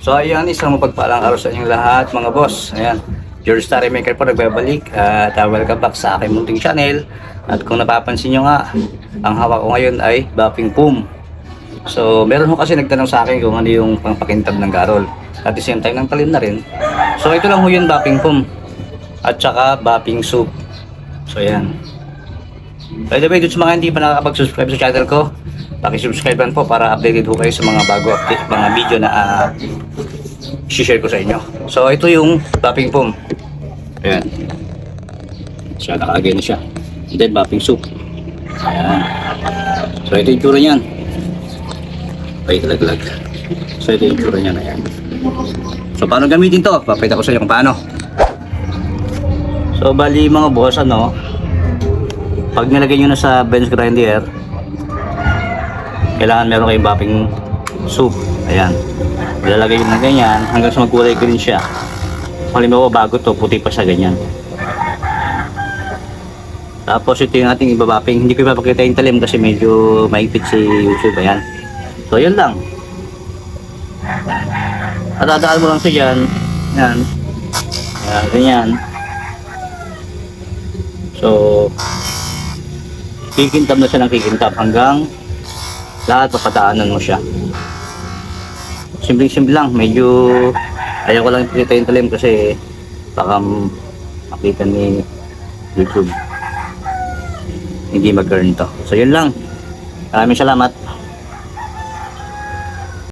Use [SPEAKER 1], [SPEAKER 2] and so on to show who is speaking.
[SPEAKER 1] So ayan, isang mapagpalang araw sa inyong lahat mga boss. Ayan, George Starry Maker po nagbabalik at uh, welcome back sa aking munting channel. At kung napapansin nyo nga, ang hawak ko ngayon ay Bapping Pum. So meron ho kasi nagtanong sa akin kung ano yung pangpakintab ng garol. At the same time ng talim na rin. So ito lang ho yung Bapping Pum. At saka Bapping Soup. So ayan. By the way, dun sa mga hindi pa nakakapag-subscribe sa channel ko, paki-subscribe po para updated po kayo sa mga bago update, mga video na uh, share ko sa inyo. So, ito yung Bapping Pum. Ayan. Siya, nakagay na siya. And then, Bapping Soup. Ayan. So, ito yung tsura niyan. Ay, laglag. So, ito yung tsura niyan. Ayan. So, paano gamitin to? Papakita ko sa inyo kung paano. So, bali mga boss, ano, pag nilagay nyo na sa bench grinder, kailangan meron kayong bapping soup. Ayan. Ilalagay na ganyan hanggang sa magkulay green siya. Halimbawa bago to, puti pa siya ganyan. Tapos ito yung ating ibabapping. Hindi ko ipapakita yung talim kasi medyo maigpit si YouTube. Ayan. So yun lang. At dadaan mo lang siya dyan. Ayan. Ayan, ganyan. So, kikintab na siya ng kikintab hanggang lahat papadaanan mo siya. Simpleng-simple lang, medyo ayaw ko lang ipakita yung talim kasi baka makita ni YouTube hindi mag-earn to. So yun lang. Maraming salamat.